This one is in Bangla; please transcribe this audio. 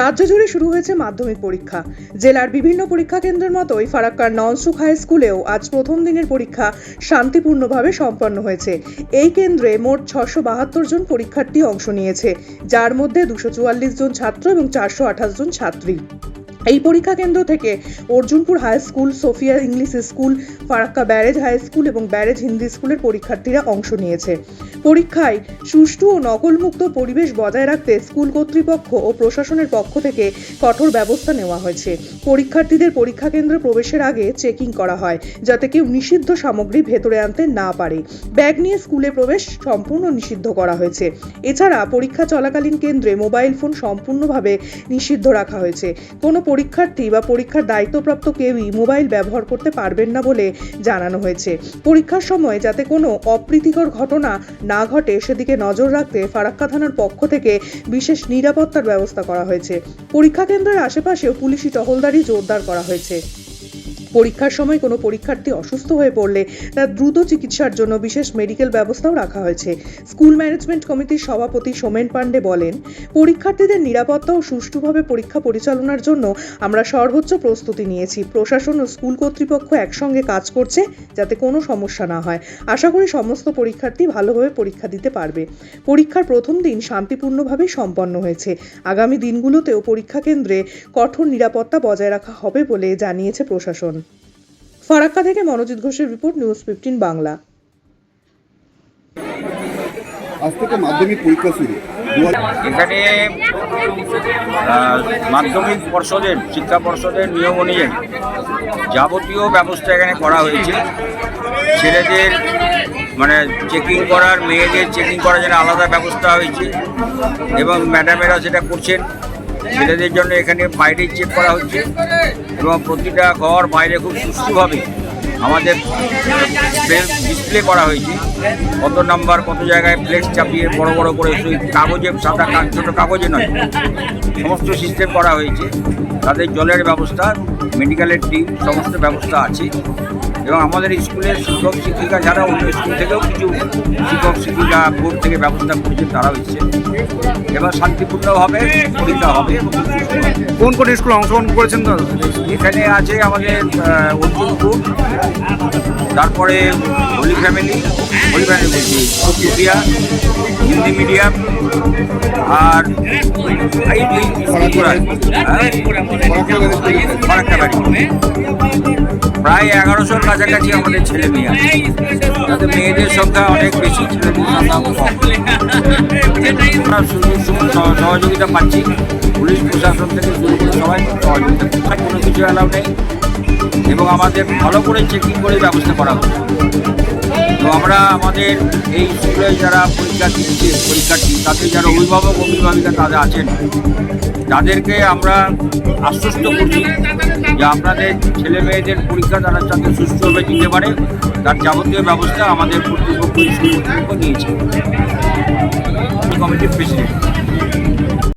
রাজ্য জুড়ে শুরু হয়েছে মাধ্যমিক পরীক্ষা। জেলার বিভিন্ন পরীক্ষা কেন্দ্রের মতোই ফারাক্কার ননসুখ হাই স্কুলেও আজ প্রথম দিনের পরীক্ষা শান্তিপূর্ণভাবে সম্পন্ন হয়েছে। এই কেন্দ্রে মোট ছশো বাহাত্তর জন পরীক্ষার্থী অংশ নিয়েছে, যার মধ্যে দুশো চুয়াল্লিশ জন ছাত্র এবং চারশো আঠাশ জন ছাত্রী। এই পরীক্ষা কেন্দ্র থেকে Arjunpur high school, Sophia English school, Farakka barrage high school এবং ব্যারেজ হিন্দি স্কুলের পরীক্ষার্থীরা অংশ নিয়েছে। পরীক্ষায় সুষ্ঠু ও নকলমুক্ত পরিবেশ বজায় রাখতে স্কুল কর্তৃপক্ষ ও প্রশাসনের পক্ষ থেকে কঠোর ব্যবস্থা নেওয়া হয়েছে। পরীক্ষার্থীদের পরীক্ষা কেন্দ্রে প্রবেশের আগে চেকিং করা হয়, যাতে কেউ নিষিদ্ধ সামগ্রী ভেতরে আনতে না পারে। ব্যাগ নিয়ে স্কুলে প্রবেশ সম্পূর্ণ নিষিদ্ধ করা হয়েছে। এছাড়া পরীক্ষা চলাকালীন কেন্দ্রে মোবাইল ফোন সম্পূর্ণভাবে নিষিদ্ধ রাখা হয়েছে। কোনো পরীক্ষার্থী বা পরীক্ষার দায়িত্বপ্রাপ্ত কেউই মোবাইল ব্যবহার করতে পারবেন না বলে জানানো হয়েছে। পরীক্ষার সময় যাতে কোনো অপ্রীতিকর ঘটনা না ঘটে, সেদিকে নজর রাখতে ফারাক্কা থানার পক্ষ থেকে বিশেষ নিরাপত্তার ব্যবস্থা করা হয়েছে। পরীক্ষা কেন্দ্রের আশেপাশেও পুলিশি টহলদারি জোরদার করা হয়েছে। পরীক্ষার সময় কোনো পরীক্ষার্থী অসুস্থ হয়ে পড়লে তার দ্রুত চিকিৎসার জন্য বিশেষ মেডিকেল ব্যবস্থাও রাখা হয়েছে। স্কুল ম্যানেজমেন্ট কমিটির সভাপতি সোমেন পাণ্ডে বলেন, পরীক্ষার্থীদের নিরাপত্তা ও সুষ্ঠুভাবে পরীক্ষা পরিচালনার জন্য আমরা সর্বোচ্চ প্রস্তুতি নিয়েছি। প্রশাসন ও স্কুল কর্তৃপক্ষ একসঙ্গে কাজ করছে যাতে কোনো সমস্যা না হয়। আশা করি সমস্ত পরীক্ষার্থী ভালোভাবে পরীক্ষা দিতে পারবে। পরীক্ষার প্রথম দিন শান্তিপূর্ণভাবেই সম্পন্ন হয়েছে। আগামী দিনগুলোতেও পরীক্ষা কেন্দ্রে কঠোর নিরাপত্তা বজায় রাখা হবে বলে জানিয়েছে প্রশাসন। ফারাক্কা থেকে মনোজিৎ ঘোষের রিপোর্ট নিউজ ফিফটিন বাংলা। আজ থেকে মাধ্যমিক পরীক্ষা শুরু। এখানে মাধ্যমিক পর্ষদের শিক্ষা পর্ষদের নিয়ম অনুযায়ী যাবতীয় ব্যবস্থা এখানে করা হয়েছে। ছেলেদের মানে চেকিং করার মেয়েদের চেকিং করার জন্য আলাদা ব্যবস্থা হয়েছে। এবং ম্যাডামেরা সেটা করছেন ছেলেদের জন্য এখানে বাইরে চেক করা হচ্ছে এবং প্রতিটা ঘর বাইরে খুব সুষ্ঠুভাবে আমাদের ডিসপ্লে করা হয়েছে। কত নাম্বার, কত জায়গায় ফ্লেক্স চাপিয়ে বড় বড় করে সেই কাগজে সাদা ছোটো কাগজে নয়, সমস্ত সিস্টেম করা হয়েছে। তাদের জলের ব্যবস্থা মেডিকেলের টিম সমস্ত ব্যবস্থা আছে। এবং আমাদের স্কুলের শিক্ষক শিক্ষিকা যারা অন্য স্কুল থেকেও কিছু শিক্ষক শিক্ষিকা বোর্ড থেকে ব্যবস্থা করেছেন তারা হচ্ছে এবার শান্তিপূর্ণভাবে পরীক্ষা হবে। কোন কোন স্কুল অংশগ্রহণ করেছেন এখানে আছে আমাদের অর্জুনপুর তারপরে হোলি ফ্যামিলি হোলি ফ্যামিলি বলছি সুপ্রিয়া হিন্দি মিডিয়াম আর এই? ফারাক্কা প্রায় এগারোশোর কাছাকাছি আমাদের ছেলে মেয়ে আছে। তাতে মেয়েদের সংখ্যা অনেক বেশি। সংখ্যা আমরা সহযোগিতা পাচ্ছি। পুলিশ, প্রশাসন থেকে শুরু সবাই সহযোগিতা কোনো কিছু অ্যালাউ নেই। এবং আমাদের ভালো করে চেকিং করে ব্যবস্থা করা হচ্ছে তো আমরা আমাদের এই স্কুলে যারা পরীক্ষা দিচ্ছে, পরীক্ষার্থী, তাদের যারা অভিভাবক, অভিভাবিকা তারা আছেন, তাদেরকে আমরা আশ্বস্ত করছি যে আপনাদের ছেলে মেয়েদের পরীক্ষা তারা যাতে সুস্থভাবে দিতে পারে। তার যাবতীয় ব্যবস্থা আমাদের কর্তৃপক্ষ কর্তৃপক্ষ নিয়েছে কমিটির প্রেসিডেন্ট